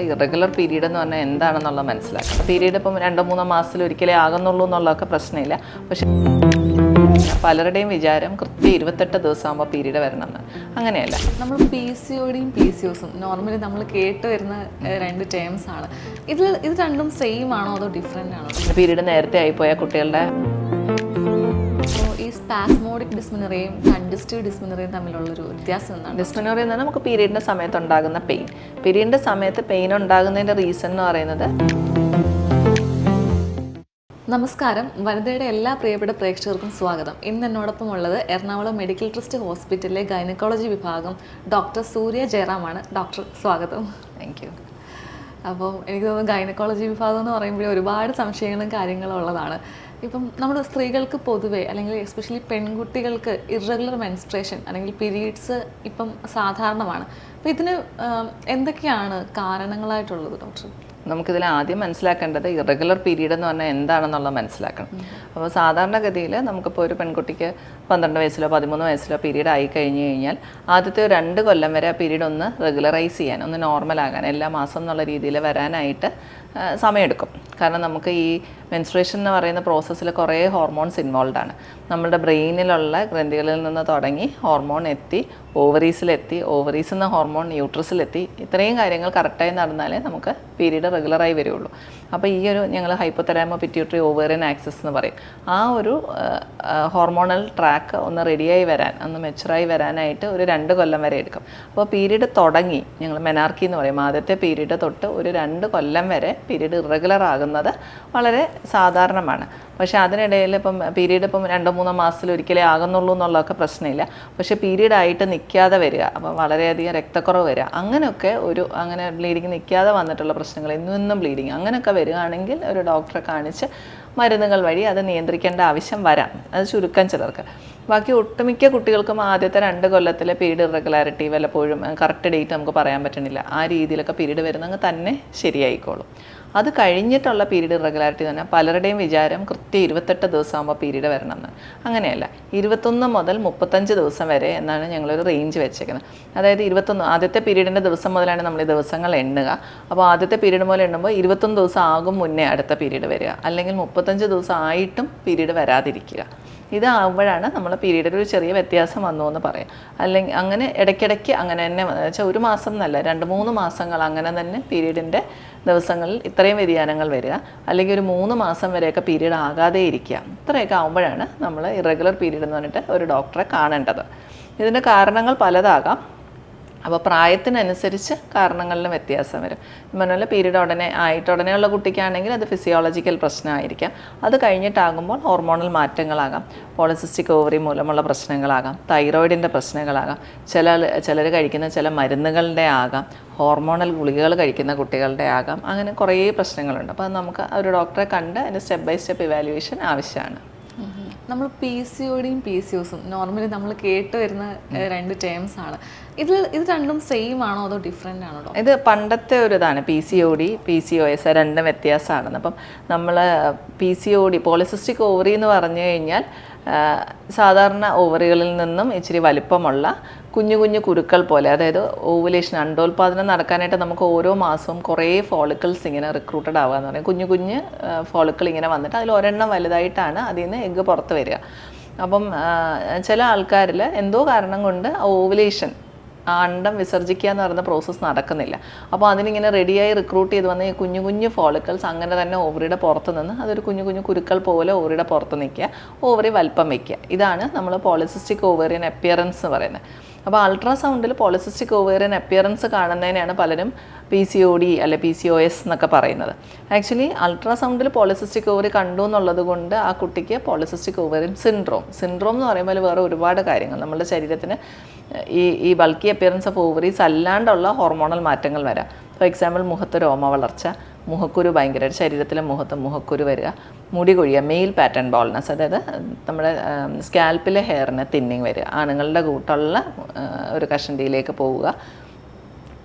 Irregular period എന്ന് പറഞ്ഞാൽ എന്താണെന്നുള്ള മനസ്സിലാക്കുക പീരീഡ് ഇപ്പം രണ്ടോ മൂന്നോ മാസത്തിൽ ഒരിക്കലേ ആകുന്നുള്ളൂ എന്നുള്ളതൊക്കെ പ്രശ്നമില്ല. പക്ഷെ പലരുടെയും വിചാരം കൃത്യം ഇരുപത്തെട്ട് ദിവസമാകുമ്പോൾ പീരീഡ് വരണമെന്ന്. അങ്ങനെയല്ല. നമ്മൾ പി സി ഒടിയും പി സി ഒസും നോർമലി നമ്മൾ കേട്ട് വരുന്ന രണ്ട് ടേംസ് ആണ്. ഇതിൽ ഇത് രണ്ടും സെയിം ആണോ അതോ ഡിഫറെന്റ് ആണോ? പീരീഡ് നേരത്തെ ആയിപ്പോയ കുട്ടികളുടെ സ്പാസ്മോഡിക് ഡിസ്മിനറിയും കൺജസ്റ്റീവ് ഡിസ്മിനറിയും തമ്മിലുള്ളൊരു വ്യത്യാസം എന്താണ്? ഡിസ്മിനറി എന്ന് പറഞ്ഞാൽ നമുക്ക് പീരീഡിന്റെ സമയത്ത് ഉണ്ടാകുന്ന പെയിൻ പീരീഡിന്റെ സമയത്ത് പെയിൻ ഉണ്ടാകുന്നതിന്റെ റീസൺ എന്ന് പറയുന്നത്? നമസ്കാരം. വനിതയുടെ എല്ലാ പ്രിയപ്പെട്ട പ്രേക്ഷകർക്കും സ്വാഗതം. ഇന്ന് എന്നോടൊപ്പം ഉള്ളത് എറണാകുളം മെഡിക്കൽ ട്രസ്റ്റ് ഹോസ്പിറ്റലിലെ ഗൈനക്കോളജി വിഭാഗം ഡോക്ടർ സൂര്യ ജയറാമാണ്. ഡോക്ടർ സ്വാഗതം. താങ്ക് യു അപ്പോൾ എനിക്ക് തോന്നുന്നു ഗൈനക്കോളജി വിഭാഗം എന്ന് പറയുമ്പോൾ ഒരുപാട് സംശയങ്ങളും കാര്യങ്ങളും ഉള്ളതാണ്. ഇപ്പം നമ്മുടെ സ്ത്രീകൾക്ക് പൊതുവേ അല്ലെങ്കിൽ എസ്പെഷ്യലി പെൺകുട്ടികൾക്ക് ഇറഗുലർ മെൻസ്ട്രേഷൻ അല്ലെങ്കിൽ പീരീഡ്സ് ഇപ്പം സാധാരണമാണ്. അപ്പോൾ ഇതിന് എന്തൊക്കെയാണ് കാരണങ്ങളായിട്ടുള്ളത് ഡോക്ടർ നമുക്കിതിൽ ആദ്യം മനസ്സിലാക്കേണ്ടത് ഇറഗുലർ പീരീഡ് എന്ന് പറഞ്ഞാൽ എന്താണെന്നുള്ളത് മനസ്സിലാക്കണം. അപ്പോൾ സാധാരണഗതിയിൽ നമുക്കിപ്പോൾ ഒരു പെൺകുട്ടിക്ക് പന്ത്രണ്ട് വയസ്സിലോ പതിമൂന്ന് വയസ്സിലോ പീരീഡ് ആയി കഴിഞ്ഞു കഴിഞ്ഞാൽ ആദ്യത്തെ രണ്ട് കൊല്ലം വരെ ആ പീരീഡ് ഒന്ന് റെഗുലറൈസ് ചെയ്യാൻ ഒന്ന് നോർമൽ ആകാൻ എല്ലാ മാസം എന്നുള്ള രീതിയിൽ വരാനായിട്ട് സമയമെടുക്കും. കാരണം നമുക്ക് ഈ മെൻസ്ട്രേഷൻ എന്ന് പറയുന്ന പ്രോസസ്സിൽ കുറേ ഹോർമോൺസ് ഇൻവോൾവ് ആണ്. നമ്മുടെ ബ്രെയിനിലുള്ള ഗ്രന്ഥികളിൽ നിന്ന് തുടങ്ങി ഹോർമോൺ എത്തി ഓവറീസിലെത്തി ഓവറീസിൽ നിന്ന് ഹോർമോൺ ന്യൂട്രസിലെത്തി ഇത്രയും കാര്യങ്ങൾ കറക്റ്റായി നടന്നാലേ നമുക്ക് പീരീഡ് റെഗുലറായി വരുള്ളൂ. അപ്പോൾ ഈ ഒരു ഞങ്ങൾ ഹൈപ്പോതെരാമോ പിറ്റ്യൂട്ടറി ഓവേറിയൻ ആക്സസ് എന്ന് പറയും. ആ ഒരു ഹോർമോണൽ ട്രാക്ക് ഒന്ന് റെഡിയായി വരാൻ ഒന്ന് മെച്ചുറായി വരാനായിട്ട് ഒരു രണ്ട് കൊല്ലം വരെ എടുക്കും. അപ്പോൾ പീരീഡ് തുടങ്ങി ഞങ്ങൾ മെനാർക്കി എന്ന് പറയും. ആദ്യത്തെ പീരീഡ് തൊട്ട് ഒരു രണ്ട് കൊല്ലം വരെ പീരീഡ് ഇറഗുലർ ആകുന്നത് വളരെ സാധാരണമാണ്. പക്ഷേ അതിനിടയിൽ ഇപ്പം പീരീഡ് ഇപ്പം രണ്ടോ മൂന്നോ മാസത്തിൽ ഒരിക്കലേ ആകുന്നുള്ളൂ എന്നുള്ളതൊക്കെ പ്രശ്നമില്ല. പക്ഷേ പീരീഡ് ആയിട്ട് നിൽക്കാതെ വരിക അപ്പം വളരെയധികം രക്തക്കുറവ് വരിക അങ്ങനെയൊക്കെ ഒരു അങ്ങനെ ബ്ലീഡിങ് നിൽക്കാതെ വന്നിട്ടുള്ള പ്രശ്നങ്ങൾ ഇന്നും ഇന്നും ബ്ലീഡിങ് അങ്ങനെയൊക്കെ വരികയാണെങ്കിൽ ഒരു ഡോക്ടറെ കാണിച്ച് മരുന്നുകൾ വഴി അത് നിയന്ത്രിക്കേണ്ട ആവശ്യം വരാം. അത് ചുരുക്കം ചിലർക്ക്. ബാക്കി ഒട്ടുമിക്ക കുട്ടികൾക്കും ആദ്യത്തെ രണ്ട് കൊല്ലത്തിലെ പീരീഡ് ഇറഗുലാരിറ്റി വല്ലപ്പോഴും കറക്റ്റ് ഡേറ്റ് നമുക്ക് പറയാൻ പറ്റണില്ല ആ രീതിയിലൊക്കെ പീരീഡ് വരുന്നെങ്കിൽ തന്നെ ശരിയായിക്കോളും. അത് കഴിഞ്ഞിട്ടുള്ള പീരീഡ് ഇറഗുലാരിറ്റി തന്നെ പലരുടെയും വിചാരം കൃത്യം ഇരുപത്തെട്ട് ദിവസമാകുമ്പോൾ പീരീഡ് വരണമെന്ന്. അങ്ങനെയല്ല ഇരുപത്തൊന്ന് മുതൽ മുപ്പത്തഞ്ച് ദിവസം വരെ എന്നാണ് ഞങ്ങളൊരു റേഞ്ച് വെച്ചേക്കുന്നത്. അതായത് ഇരുപത്തൊന്ന് ആദ്യത്തെ പീരീഡിന്റെ ദിവസം മുതലാണ് നമ്മൾ ഈ ദിവസങ്ങൾ എണ്ണുക. അപ്പോൾ ആദ്യത്തെ പീരീഡ് മുതൽ എണ്ണുമ്പോൾ ഇരുപത്തൊന്ന് ദിവസം ആകും മുന്നേ അടുത്ത പീരീഡ് വരിക. അല്ലെങ്കിൽ മുപ്പത്തഞ്ച് ദിവസം ആയിട്ടും പീരീഡ് വരാതിരിക്കുക. ഇതാകുമ്പോഴാണ് നമ്മൾ പീരീഡിൽ ഒരു ചെറിയ വ്യത്യാസം വന്നു എന്ന് പറയാം. അല്ലെങ്കിൽ അങ്ങനെ ഇടയ്ക്കിടയ്ക്ക് അങ്ങനെ തന്നെ വെച്ചാൽ ഒരു മാസം എന്നല്ല രണ്ട് മൂന്ന് മാസങ്ങൾ അങ്ങനെ തന്നെ പീരീഡിന്റെ ദിവസങ്ങളിൽ ഇത്രയും വ്യതിയാനങ്ങൾ വരിക. അല്ലെങ്കിൽ ഒരു മൂന്ന് മാസം വരെയൊക്കെ പീരീഡ് ആകാതെ ഇരിക്കുക. ഇത്രയൊക്കെ ആകുമ്പോഴാണ് നമ്മൾ ഇറഗുലർ പീരീഡ് എന്ന് പറഞ്ഞിട്ട് ഒരു ഡോക്ടറെ കാണേണ്ടത്. ഇതിന്റെ കാരണങ്ങൾ പലതാകാം. അപ്പോൾ പ്രായത്തിനനുസരിച്ച് കാരണങ്ങളിലും വ്യത്യാസം വരും. പറഞ്ഞാൽ പീരീഡ് ഉടനെ ആയിട്ട് ഉടനെയുള്ള കുട്ടിക്കാണെങ്കിൽ അത് ഫിസിയോളജിക്കൽ പ്രശ്നമായിരിക്കാം. അത് കഴിഞ്ഞിട്ടാകുമ്പോൾ ഹോർമോണൽ മാറ്റങ്ങളാകാം. പോളിസിസ്റ്റിക് ഓവറി മൂലമുള്ള പ്രശ്നങ്ങളാകാം. തൈറോയിഡിന്റെ പ്രശ്നങ്ങളാകാം. ചില ചിലർ കഴിക്കുന്ന ചില മരുന്നുകളുടെ ആകാം. ഹോർമോണൽ ഗുളികകൾ കഴിക്കുന്ന കുട്ടികളുടെ ആകാം. അങ്ങനെ കുറേ പ്രശ്നങ്ങളുണ്ട്. അപ്പോൾ നമുക്ക് ഒരു ഡോക്ടറെ കണ്ട് അതിന്റെ സ്റ്റെപ്പ് ബൈ സ്റ്റെപ്പ് ഇവാലുവേഷൻ ആവശ്യമാണ്. നമ്മൾ പി സി ഒടിയും പി സി ഒസും നോർമലി നമ്മൾ കേട്ട് വരുന്ന രണ്ട് ടേംസ് ആണ്. ഇതിൽ ഇത് രണ്ടും സെയിം ആണോ അതോ ഡിഫറെന്റ് ആണോ ഇത് പണ്ടത്തെ ഒരു ഇതാണ് P C O D P C O S രണ്ടും വ്യത്യാസമാണ് അപ്പം നമ്മൾ P C O D polycystic ovary എന്ന് പറഞ്ഞു കഴിഞ്ഞാൽ സാധാരണ ഓവറികളിൽ നിന്നും ഇച്ചിരി വലിപ്പമുള്ള കുഞ്ഞു കുഞ്ഞു കുരുക്കൾ പോലെ അതായത് ഓവുലേഷൻ അണ്ടോൽപാദനം നടക്കാനായിട്ട് നമുക്ക് ഓരോ മാസവും കുറേ ഫോളിക്കിൾസ് ഇങ്ങനെ റിക്രൂട്ടഡ് ആവുക എന്ന് പറയും കുഞ്ഞു കുഞ്ഞ് ഫോളിക്കിൾ ഇങ്ങനെ വന്നിട്ട് അതിൽ ഒരെണ്ണം വലുതായിട്ടാണ് അതിൽ നിന്ന് എഗ്ഗ് പുറത്ത് വരിക. അപ്പം ചില ആൾക്കാരിൽ എന്തോ കാരണം കൊണ്ട് ഓവുലേഷൻ അണ്ടം വിസർജിക്കുക എന്ന് പറയുന്ന പ്രോസസ്സ് നടക്കുന്നില്ല. അപ്പോൾ അതിനിങ്ങനെ റെഡിയായി റിക്രൂട്ട് ചെയ്ത് വന്ന ഈ കുഞ്ഞു കുഞ്ഞു ഫോളിക്കിൾസ് അങ്ങനെ തന്നെ ഓവറിയുടെ പുറത്ത് നിന്ന് അതൊരു കുഞ്ഞു കുഞ്ഞു കുരുക്കൾ പോലെ ഓവറിയുടെ പുറത്ത് നിൽക്കുക ഓവറി വലിപ്പം വയ്ക്കുക. ഇതാണ് നമ്മൾ പോളിസിസ്റ്റിക് ഓവറിയൻ അപ്പിയറൻസ് എന്ന് പറയുന്നത്. അപ്പോൾ അൾട്രാസൗണ്ടിൽ പോളിസിസ്റ്റിക് ഓവേറിയൻ അപ്പിയറൻസ് കാണുന്നതിനാണ് പലരും പി സി ഒ ഡി അല്ലെ പി സി ഒ എസ് എന്നൊക്കെ പറയുന്നത്. ആക്ച്വലി അൾട്രാസൗണ്ടിൽ പോളിസിസ്റ്റിക് ഓവറി കണ്ടു എന്നുള്ളത് കൊണ്ട് ആ കുട്ടിക്ക് പോളിസിസ്റ്റിക് ഓവേറിയൻ സിൻഡ്രോം. സിൻഡ്രോം എന്ന് പറയുമ്പോൾ വേറെ ഒരുപാട് കാര്യങ്ങൾ. നമ്മുടെ ശരീരത്തിന് ഈ ഈ ബൾക്കി അപ്പിയറൻസ് ഓഫ് ഓവറീസ് അല്ലാണ്ടുള്ള ഹോർമോണൽ മാറ്റങ്ങൾ വരാം. ഫോർ എക്സാമ്പിൾ മുഖത്ത് രോമ വളർച്ച മുഖക്കുരു ഭയങ്കരമായിട്ട് ശരീരത്തിലെ മുഖത്ത് മുഖക്കുരു വരിക മുടി കൊഴിയുക മെയിൽ പാറ്റേൺ ബോൾനസ് അതായത് നമ്മുടെ സ്കാൽപ്പിലെ ഹെയറിന് തിന്നിങ് വരിക ആണുങ്ങളുടെ കൂട്ടുള്ള ഒരു കഷണ്ടിയിലേക്ക് പോവുക.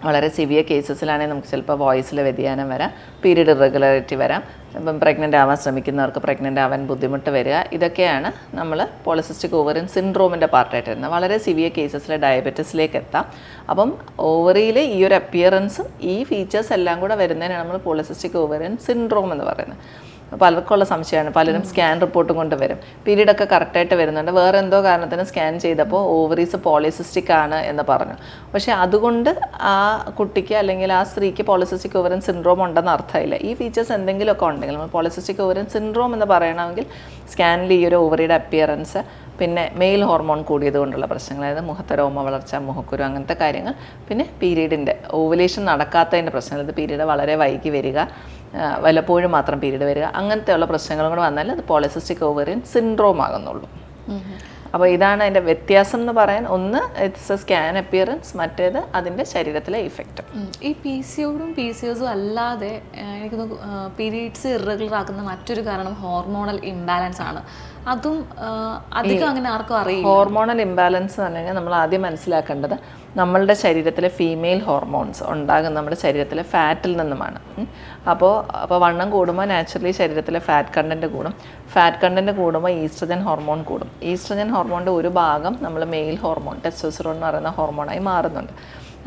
വളരെ സിവിയർ കേസസിലാണെങ്കിൽ നമുക്ക് ചിലപ്പോൾ വോയിസിൽ വ്യതിയാനം വരാം പീരീഡ് ഇറഗുലാരിറ്റി വരാം. ഇപ്പം പ്രഗ്നന്റ് ആവാൻ ശ്രമിക്കുന്നവർക്ക് പ്രഗ്നന്റ് ആവാൻ ബുദ്ധിമുട്ട് വരിക. ഇതൊക്കെയാണ് നമ്മൾ പോളിസിസ്റ്റിക് ഓവറിൻ സിൻഡ്രോമിന്റെ പാർട്ടായിട്ട് വരുന്നത്. വളരെ സിവിയർ കേസസിൽ ഡയബറ്റിസിലേക്ക് എത്താം. അപ്പം ഓവറിയിൽ ഈ ഒരു അപ്പിയറൻസും ഈ ഫീച്ചേഴ്സ് എല്ലാം കൂടെ വരുന്നതിനാണ് നമ്മൾ പോളിസിസ്റ്റിക് ഓവറിൻ സിൻഡ്രോം എന്ന് പറയുന്നത്. പലർക്കുള്ള സംശയമാണ്. പലരും സ്കാൻ റിപ്പോർട്ടും കൊണ്ട് വരും. പീരീഡ് ഒക്കെ കറക്റ്റായിട്ട് വരുന്നുണ്ട്. വേറെ എന്തോ കാരണത്തിന് സ്കാൻ ചെയ്തപ്പോൾ ഓവറീസ് പോളിസിസ്റ്റിക് ആണ് എന്ന് പറഞ്ഞു. പക്ഷേ അതുകൊണ്ട് ആ കുട്ടിക്ക് അല്ലെങ്കിൽ ആ സ്ത്രീക്ക് പോളിസിസ്റ്റിക് ഓവറിൻ സിൻഡ്രോം ഉണ്ടെന്ന് അർത്ഥമില്ല. ഈ ഫീച്ചേഴ്സ് എന്തെങ്കിലുമൊക്കെ ഉണ്ടെങ്കിൽ നമ്മൾ പോളിസിസ്റ്റിക് ഓവറിൻ സിൻഡ്രോം എന്ന് പറയണമെങ്കിൽ സ്കാനിൽ ഈ ഒരു ഓവറിയുടെ അപ്പിയറൻസ് പിന്നെ മെയിൽ ഹോർമോൺ കൂടിയത് കൊണ്ടുള്ള പ്രശ്നങ്ങൾ അതായത് മുഖത്തെ രോമ വളർച്ച മുഖക്കുരു അങ്ങനത്തെ കാര്യങ്ങൾ പിന്നെ പീരീഡിന്റെ ഓവുലേഷൻ നടക്കാത്തതിന്റെ പ്രശ്നങ്ങൾ. അതായത് പീരീഡ് വളരെ വൈകി വരിക. വല്ലപ്പോഴും മാത്രം പീരീഡ് വരിക. അങ്ങനത്തെയുള്ള പ്രശ്നങ്ങളും കൂടെ വന്നാൽ അത് പോളിസിസ്റ്റിക് ഓവറിയൻ സിൻഡ്രോം ആകുന്നുള്ളൂ. അപ്പോൾ ഇതാണ് അതിന്റെ വ്യത്യാസം എന്ന് പറയാൻ. ഒന്ന് ഇറ്റ്സ് എ സ്കാൻ അപ്പിയറൻസ് മറ്റേത് അതിന്റെ ശരീരത്തിലെ ഇഫക്റ്റ് ഈ പി സി ഒടും പി സി ഒസും അല്ലാതെ എനിക്ക് പീരീഡ്സ് ഇറഗുലർ ആക്കുന്ന മറ്റൊരു കാരണം ഹോർമോണൽ ഇംബാലൻസ് ആണ്. അതും അധികം അങ്ങനെ ആർക്കും അറിയില്ല. ഹോർമോണൽ ഇംബാലൻസ് എന്ന് പറഞ്ഞാൽ നമ്മൾ ആദ്യം മനസ്സിലാക്കേണ്ടത് നമ്മളുടെ ശരീരത്തിലെ ഫീമെയിൽ ഹോർമോൺസ് ഉണ്ടാകുന്ന നമ്മുടെ ശരീരത്തിലെ ഫാറ്റിൽ നിന്നുമാണ്. അപ്പോൾ അപ്പോൾ വണ്ണം കൂടുമ്പോൾ നാച്ചുറലി ശരീരത്തിലെ ഫാറ്റ് കണ്ടന്റ് കൂടും. ഫാറ്റ് കണ്ടന്റ് കൂടുമ്പോൾ ഈസ്ട്രജൻ ഹോർമോൺ കൂടും. ഈസ്ട്രജൻ ഹോർമോണിന്റെ ഒരു ഭാഗം നമ്മൾ മെയിൽ ഹോർമോൺ ടെസ്റ്റോസിറോൺ എന്ന് പറയുന്ന ഹോർമോണായി മാറുന്നുണ്ട്.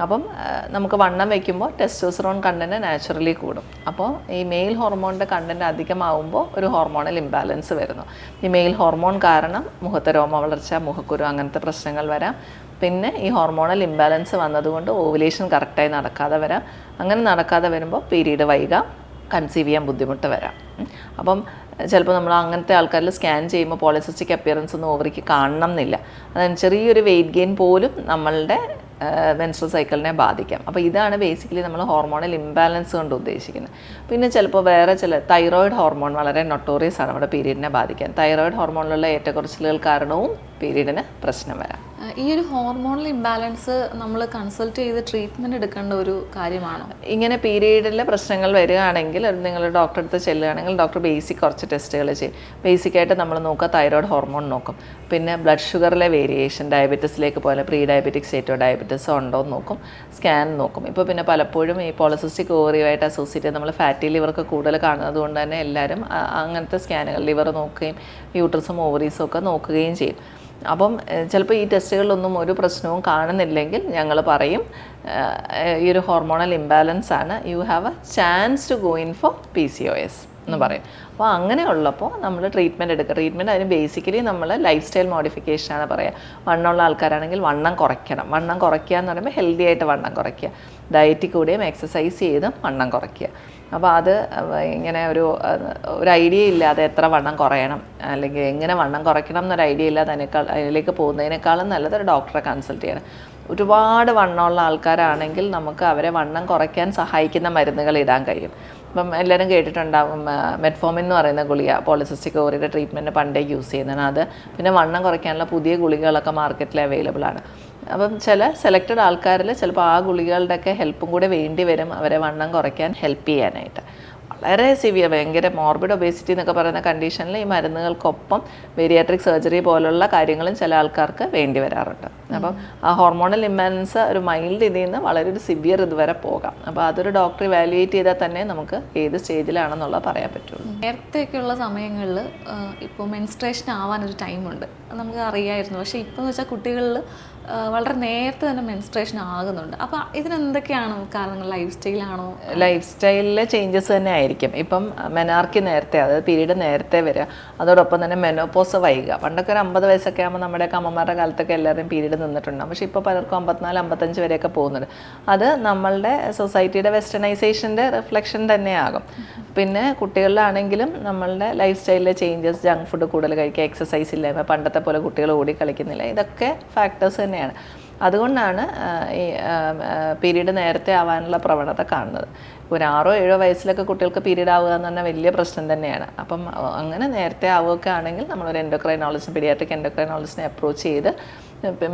അപ്പം നമുക്ക് വണ്ണം വയ്ക്കുമ്പോൾ ടെസ്റ്റോസ്റ്ററോൺ കണ്ടന്റ് നാച്ചുറലി കൂടും. അപ്പോൾ ഈ മെയിൽ ഹോർമോണിന്റെ കണ്ടന്റ് അധികമാവുമ്പോൾ ഒരു ഹോർമോണൽ ഇംബാലൻസ് വരുന്നു. ഈ മെയിൽ ഹോർമോൺ കാരണം മുഖത്തെ രോമ വളർച്ച മുഖക്കുരു അങ്ങനത്തെ പ്രശ്നങ്ങൾ വരാം. പിന്നെ ഈ ഹോർമോണൽ ഇംബാലൻസ് വന്നതുകൊണ്ട് ഓവുലേഷൻ കറക്റ്റായി നടക്കാതെ വരാം. അങ്ങനെ നടക്കാതെ വരുമ്പോൾ പീരീഡ് വൈകാം കൺസീവ് ചെയ്യാൻ ബുദ്ധിമുട്ട് വരാം. അപ്പം ചിലപ്പോൾ നമ്മൾ അങ്ങനത്തെ ആൾക്കാരിൽ സ്കാൻ ചെയ്യുമ്പോൾ പോളിസിസ്റ്റിക് അപ്പിയറൻസ് ഒന്നും ഓവറിക്ക് കാണണം എന്നില്ല. അതായത് ചെറിയൊരു വെയിറ്റ് ഗെയിൻ പോലും നമ്മളുടെ മെൻസ്ട്രൽ സൈക്കിളിനെ ബാധിക്കാം. അപ്പോൾ ഇതാണ് ബേസിക്കലി നമ്മൾ ഹോർമോണൽ ഇംബാലൻസ് കൊണ്ട് ഉദ്ദേശിക്കുന്നത്. പിന്നെ ചിലപ്പോൾ വേറെ ചില തൈറോയിഡ് ഹോർമോൺ വളരെ നൊട്ടോറിയസ് ആണ് നമ്മുടെ പീരീഡിനെ ബാധിക്കാൻ. തൈറോയിഡ് ഹോർമോണിലുള്ള ഏറ്റക്കുറച്ചിലുകൾ കാരണവും പീരീഡിന് പ്രശ്നം വരാം. ഈ ഒരു ഹോർമോണൽ ഇംബാലൻസ് നമ്മൾ കൺസൾട്ട് ചെയ്ത് ട്രീറ്റ്മെന്റ് എടുക്കേണ്ട ഒരു കാര്യമാണ്? ഇങ്ങനെ പീരീഡിലെ പ്രശ്നങ്ങൾ വരികയാണെങ്കിൽ നിങ്ങൾ ഡോക്ടറെ അടുത്ത് ചെല്ലുകയാണെങ്കിൽ ഡോക്ടർ ബേസിക് കുറച്ച് ടെസ്റ്റുകൾ ചെയ്യും. ബേസിക്കായിട്ട് നമ്മൾ നോക്കുക തൈറോയിഡ് ഹോർമോൺ നോക്കും. പിന്നെ ബ്ലഡ് ഷുഗറിലെ വേരിയേഷൻ ഡയബറ്റീസിലേക്ക് പോലെ പ്രീ ഡയബറ്റിക് സ്റ്റേറ്റോ ഡയബറ്റീസോ ഉണ്ടോ എന്ന് നോക്കും. സ്കാൻ നോക്കും ഇപ്പോൾ പിന്നെ പലപ്പോഴും ഈ പോളിസിസ്റ്റിക് ഓറിയുമായിട്ട് അസോസിയേറ്റ് നമ്മൾ ഫാറ്റി ലിവർക്ക് കൂടുതൽ കാണുന്നത് കൊണ്ട് തന്നെ എല്ലാവരും അങ്ങനത്തെ സ്കാനുകൾ ലിവർ നോക്കുകയും യൂട്രസും ഓവറീസും ഒക്കെ നോക്കുകയും ചെയ്യും. അപ്പം ചിലപ്പോൾ ഈ ടെസ്റ്റുകളിലൊന്നും ഒരു പ്രശ്നവും കാണുന്നില്ലെങ്കിൽ ഞങ്ങൾ പറയും ഈ ഒരു ഹോർമോണൽ ഇംബാലൻസ് ആണ്. You have a chance to go in for P C O S എന്ന് പറയും. അപ്പോൾ അങ്ങനെ ഉള്ളപ്പോൾ നമ്മൾ ട്രീറ്റ്മെന്റ് എടുക്കുക ട്രീറ്റ്മെന്റ് അതിന് ബേസിക്കലി നമ്മൾ ലൈഫ് സ്റ്റൈൽ മോഡിഫിക്കേഷൻ ആണ് പറയുക വണ്ണമുള്ള ആൾക്കാരാണെങ്കിൽ വണ്ണം കുറയ്ക്കണം. വണ്ണം കുറയ്ക്കുക എന്ന് പറയുമ്പോൾ ഹെൽത്തി ആയിട്ട് വണ്ണം കുറയ്ക്കുക. ഡയറ്റിൽ കൂടിയും എക്സസൈസ് ചെയ്തും വണ്ണം കുറയ്ക്കുക. അപ്പോൾ അത് ഇങ്ങനെ ഒരു ഒരു ഐഡിയ ഇല്ലാതെ എത്ര വണ്ണം കുറയണം. അല്ലെങ്കിൽ എങ്ങനെ വണ്ണം കുറയ്ക്കണം എന്നൊരു ഐഡിയ ഇല്ലാതെ അതിനേക്കാൾ അതിലേക്ക് പോകുന്നതിനേക്കാളും നല്ലത് ഒരു ഡോക്ടറെ കൺസൾട്ട് ചെയ്യണം. ഒരുപാട് വണ്ണമുള്ള ആൾക്കാരാണെങ്കിൽ നമുക്ക് അവരെ വണ്ണം കുറയ്ക്കാൻ സഹായിക്കുന്ന മരുന്നുകൾ ഇടാൻ കഴിയും. ഇപ്പം എല്ലാവരും കേട്ടിട്ടുണ്ടാവും മെറ്റ്ഫോമിൻ എന്ന് പറയുന്ന ഗുളിക പോളിസിസ്റ്റിക് ഓറിയുടെ ട്രീറ്റ്മെന്റ് പണ്ടേ യൂസ് ചെയ്യുന്നതാണ് അത്. പിന്നെ വണ്ണം കുറയ്ക്കാനുള്ള പുതിയ ഗുളികകളൊക്കെ മാർക്കറ്റിൽ അവൈലബിൾ ആണ്. അപ്പം ചില സെലക്റ്റഡ് ആൾക്കാരിൽ ചിലപ്പോൾ ആ ഗുളികകളുടെയൊക്കെ ഹെൽപ്പും കൂടെ വേണ്ടി വരും അവരെ വണ്ണം കുറയ്ക്കാൻ ഹെൽപ്പ് ചെയ്യാനായിട്ട്. വളരെ സിവിയർ ഭയങ്കര മോർബിഡ് ഒബേസിറ്റി എന്നൊക്കെ പറയുന്ന കണ്ടീഷനിൽ ഈ മരുന്നുകൾക്കൊപ്പം ബേരിയാട്രിക് സർജറി പോലുള്ള കാര്യങ്ങളും ചില ആൾക്കാർക്ക് വേണ്ടി വരാറുണ്ട്. അപ്പം ആ ഹോർമോണൽ ഇംബാലൻസ് ഒരു മൈൽഡ് ഇതിൽ നിന്ന് വളരെ ഒരു സിവിയർ ഇതുവരെ പോകാം. അപ്പോൾ അതൊരു ഡോക്ടർ ഇവാലുവേറ്റ് ചെയ്താൽ തന്നെ നമുക്ക് ഏത് സ്റ്റേജിലാണെന്നുള്ളത് പറയാൻ പറ്റുള്ളൂ. നേരത്തെയൊക്കെയുള്ള സമയങ്ങളിൽ ഇപ്പോൾ മെൻസ്ട്രേഷൻ ആവാൻ ഒരു ടൈമുണ്ട് നമുക്ക് അറിയായിരുന്നു. പക്ഷേ ഇപ്പോൾ എന്ന് വെച്ചാൽ കുട്ടികളിൽ വളരെ നേരത്തെ തന്നെ മെൻസ്ട്രേഷൻ ആകുന്നുണ്ട്. അപ്പോൾ ഇതിനെന്തൊക്കെയാണ് കാരണങ്ങൾ? ലൈഫ് സ്റ്റൈലാണോ ലൈഫ് സ്റ്റൈലിലെ ചേഞ്ചസ് തന്നെ ആയിരിക്കും. ഇപ്പം മെനാർക്കി നേരത്തെ അതായത് പീരീഡ് നേരത്തെ വരിക. അതോടൊപ്പം തന്നെ മെനോപോസ് വൈകുക. പണ്ടൊക്കെ ഒരു അമ്പത് വയസ്സൊക്കെ ആകുമ്പോൾ നമ്മുടെയൊക്കെ അമ്മമാരുടെ കാലത്തൊക്കെ എല്ലാവരും പീരീഡ് നിന്നിട്ടുണ്ടാകും പക്ഷേ ഇപ്പോൾ പലർക്കും അമ്പത്തിനാല് അമ്പത്തഞ്ച് വരെയൊക്കെ പോകുന്നുണ്ട്. അത് നമ്മളുടെ സൊസൈറ്റിയുടെ വെസ്റ്റേണൈസേഷന്റെ റിഫ്ലക്ഷൻ തന്നെയാകും. പിന്നെ കുട്ടികളിലാണെങ്കിലും നമ്മളുടെ ലൈഫ് സ്റ്റൈലിലെ ചേഞ്ചസ് ജങ്ക് ഫുഡ് കൂടുതൽ കഴിക്കുക എക്സസൈസ് ഇല്ലായ്മ പണ്ടത്തെ പോലെ കുട്ടികൾ ഓടി കളിക്കുന്നില്ല. ഇതൊക്കെ ഫാക്ടേഴ്സ് തന്നെയാണ്. അതുകൊണ്ടാണ് ഈ പീരീഡ് നേരത്തെ ആവാനുള്ള പ്രവണത കാണുന്നത്. ഒരു ആറോ ഏഴോ വയസ്സിലൊക്കെ കുട്ടികൾക്ക് പീരീഡ് ആവുക എന്ന് പറഞ്ഞാൽ വലിയ പ്രശ്നം തന്നെയാണ്. അപ്പം അങ്ങനെ നേരത്തെ ആവുകയൊക്കെ ആണെങ്കിൽ നമ്മളൊരു എൻഡോക്രൈനോളജിസ്റ്റ് പീഡിയാട്രിക് എൻഡോക്രൈനോളജിസ്റ്റിനെ അപ്രോച്ച് ചെയ്ത്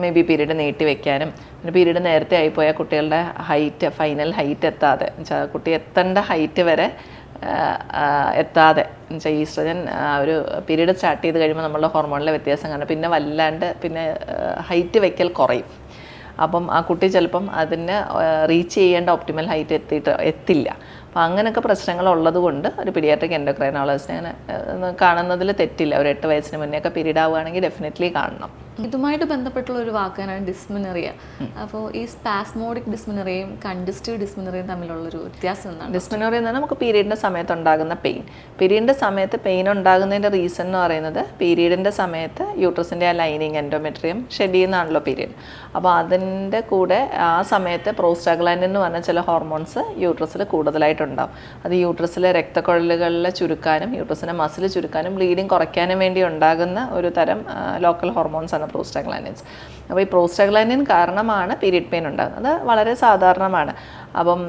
മേ ബി പീരീഡ് നീട്ടി വെക്കാനും പിന്നെ പീരീഡ് നേരത്തെ ആയിപ്പോയാൽ കുട്ടികളുടെ ഹൈറ്റ് ഫൈനൽ ഹൈറ്റ് എത്താതെ എന്നുവെച്ചാൽ കുട്ടി എത്തേണ്ട ഹൈറ്റ് വരെ എത്താതെ. എന്നുവെച്ചാൽ ഈസ്ട്രജൻ ഒരു പീരീഡ് സ്റ്റാർട്ട് ചെയ്ത് കഴിയുമ്പോൾ നമ്മളുടെ ഹോർമോണിലെ വ്യത്യാസം കാണും. പിന്നെ വല്ലാണ്ട് പിന്നെ ഹൈറ്റ് വയ്ക്കൽ കുറയും. അപ്പം ആ കുട്ടി ചിലപ്പം അതിന് റീച്ച് ചെയ്യേണ്ട ഒപ്റ്റിമൽ ഹൈറ്റ് എത്തിയിട്ട് എത്തില്ല. അപ്പോൾ അങ്ങനെയൊക്കെ പ്രശ്നങ്ങൾ ഉള്ളത് കൊണ്ട് ഒരു പീഡിയാട്രിക് എൻഡോക്രൈനോളജിസ്റ്റ് അങ്ങനെ കാണുന്നതിൽ തെറ്റില്ല. ഒരു എട്ട് വയസ്സിന് മുന്നേ ഒക്കെ പീരീഡ് ആവുകയാണെങ്കിൽ ഡെഫിനറ്റ്ലി കാണണം. ഇതുമായിട്ട് ബന്ധപ്പെട്ടുള്ള ഒരു വാക്കാനാണ് ഡിസ്മിനറിയ അപ്പോൾ ഈ സ്പാസ്മോഡിക് ഡിസ്മിനറിയും കൺജസ്റ്റീവ് ഡിസ്മിനറിയും തമ്മിലുള്ള ഒരു വ്യത്യാസം എന്താണ്? ഡിസ്മിനറി എന്ന് പറഞ്ഞാൽ നമുക്ക് പീരീഡിന്റെ സമയത്ത് ഉണ്ടാകുന്ന പെയിൻ പീരീഡിന്റെ സമയത്ത് പെയിൻ ഉണ്ടാകുന്നതിന്റെ റീസൺ എന്ന് പറയുന്നത് പീരീഡിന്റെ സമയത്ത് യൂട്രസിന്റെ ആ ലൈനിങ് എൻഡോമെട്രിയം ഷെഡ് ചെയ്യുന്നതാണല്ലോ പീരീഡ് അപ്പോൾ അതിന്റെ കൂടെ ആ സമയത്ത് പ്രോസ്റ്റാഗ്ലാൻഡിൻ എന്ന് പറഞ്ഞ ചില ഹോർമോൺസ് യൂട്രസിൽ കൂടുതലായിട്ടുണ്ടാവും അത് യൂട്രസിലെ രക്തക്കൊഴലുകളിലെ ചുരുക്കാനും യൂട്രസിന്റെ മസിൽ ചുരുക്കാനും ബ്ലീഡിങ് കുറയ്ക്കാനും വേണ്ടി ഉണ്ടാകുന്ന ഒരു തരം ലോക്കൽ ഹോർമോൺസ് ആണ് പ്രോസ്റ്റാഗ്ലാൻഡിൻസ് അപ്പോൾ ഈ പ്രോസ്റ്റാഗ്ലാൻഡിൻ കാരണമാണ് പീരിയഡ് പെയിൻ ഉണ്ടാകുന്നത്. അത് വളരെ സാധാരണമാണ്. അപ്പം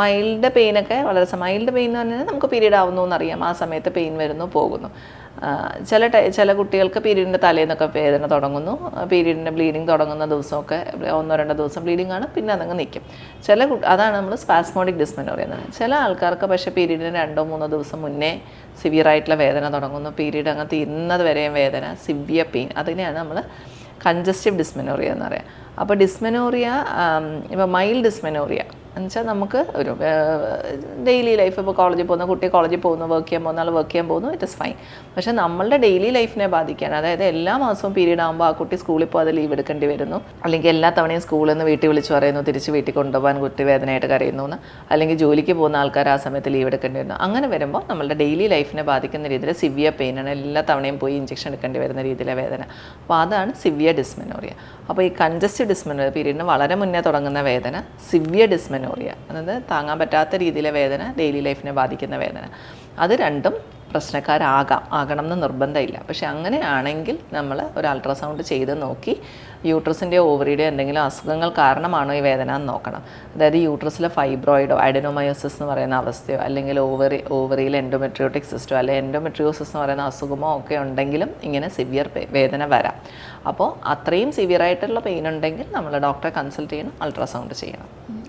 മൈൽഡ് പെയിനൊക്കെ വളരെ മൈൽഡ് പെയിൻ എന്ന് പറഞ്ഞാൽ നമുക്ക് പീരീഡ് ആവുന്നു എന്നറിയാം. ആ സമയത്ത് പെയിൻ വരുന്നു പോകുന്നു. ചില ചില കുട്ടികൾക്ക് പീരീഡിന്റെ തലേന്നൊക്കെ വേദന തുടങ്ങുന്നു. പീരീഡിന്റെ ബ്ലീഡിങ് തുടങ്ങുന്ന ദിവസമൊക്കെ ഒന്നോ രണ്ടോ ദിവസം ബ്ലീഡിങ് ആണ് പിന്നെ അതങ്ങ് നിൽക്കും ചില അതാണ് നമ്മൾ സ്പാസ്മോഡിക് ഡിസ്മെനോറി എന്ന് പറയുന്നത്. ചില ആൾക്കാർക്ക് പക്ഷേ പീരീഡിന് രണ്ടോ മൂന്നോ ദിവസം മുന്നേ സിവിയർ ആയിട്ടുള്ള വേദന തുടങ്ങുന്നു. പീരീഡ് അങ്ങ് തീരുന്നത് വരെയും വേദന സിവിയ പെയിൻ അതിനെയാണ് നമ്മൾ കൺജസ്റ്റീവ് ഡിസ്മെനോറിയ എന്ന് പറയാം അപ്പോൾ ഡിസ്മെനോറിയ ഇപ്പോൾ മൈൽഡ് ഡിസ്മെനോറിയ. എന്നുവെച്ചാൽ നമുക്ക് ഒരു ഡെയിലി ലൈഫ് ഇപ്പോൾ കോളേജിൽ പോകുന്ന കുട്ടി കോളേജിൽ പോകുന്നു വർക്ക് ചെയ്യാൻ പോകുന്ന ആൾ വർക്ക് ചെയ്യാൻ പോകുന്നു ഇറ്റ് ഇസ് ഫൈൻ പക്ഷേ നമ്മളുടെ ഡെയിലി ലൈഫിനെ ബാധിക്കുകയാണ് അതായത് എല്ലാ മാസവും പീരീഡ് ആകുമ്പോൾ ആ കുട്ടി സ്കൂളിൽ പോകാതെ ലീവ് എടുക്കേണ്ടി വരുന്നു. അല്ലെങ്കിൽ എല്ലാ തവണയും സ്കൂളിൽ നിന്ന് വീട്ടിൽ വിളിച്ച് പറയുന്നു തിരിച്ച് വീട്ടിൽ കൊണ്ടുപോകാൻ കുട്ടി വേദനയായിട്ട് കരയുന്നു എന്ന് അല്ലെങ്കിൽ ജോലിക്ക് പോകുന്ന ആൾക്കാർ ആ സമയത്ത് ലീവ് എടുക്കേണ്ടി വരുന്നു. അങ്ങനെ വരുമ്പോൾ നമ്മളുടെ ഡെയിലി ലൈഫിനെ ബാധിക്കുന്ന രീതിയിൽ സിവിയർ പെയിനാണ് എല്ലാ തവണയും പോയി ഇഞ്ചക്ഷൻ എടുക്കേണ്ടി വരുന്ന രീതിയിലെ വേദന. അപ്പോൾ അതാണ് സിവിയർ ഡിസ്മെനോറിയ അപ്പോൾ ഈ കൺജസ്റ്റീവ് ഡിസ്മെനോറിയ പീരീഡിന് വളരെ മുന്നേ തുടങ്ങുന്ന വേദന സിവിയർ ഡിസ്മെനോറിയ അതായത് താങ്ങാൻ പറ്റാത്ത രീതിയിലെ വേദന ഡെയിലി ലൈഫിനെ ബാധിക്കുന്ന വേദന. അത് രണ്ടും പ്രശ്നക്കാരാകാം ആകണം എന്ന് നിർബന്ധമില്ല. പക്ഷെ അങ്ങനെയാണെങ്കിൽ നമ്മൾ ഒരു അൾട്രാസൗണ്ട് ചെയ്ത് നോക്കി യൂട്രസിന്റെ ഓവറിയുടെ എന്തെങ്കിലും അസുഖങ്ങൾ കാരണമാണോ ഈ വേദന എന്ന് നോക്കണം. അതായത് യൂട്രസിലെ ഫൈബ്രോയിഡോ അഡനോമയോസിസ് എന്ന് പറയുന്ന അവസ്ഥയോ അല്ലെങ്കിൽ ഓവറി ഓവറിയിൽ എൻഡോമെട്രിയോട്ടിക് സിസ്റ്റോ അല്ലെങ്കിൽ എൻഡോമെട്രിയോസിസ് എന്ന് പറയുന്ന അസുഖമോ ഒക്കെ ഉണ്ടെങ്കിലും ഇങ്ങനെ സിവിയർ വേദന വരാം. അപ്പോൾ അത്രയും സിവിയർ ആയിട്ടുള്ള പെയിൻ ഉണ്ടെങ്കിൽ നമ്മൾ ഡോക്ടറെ കൺസൾട്ട് ചെയ്യണം അൾട്രാസൗണ്ട് ചെയ്യണം.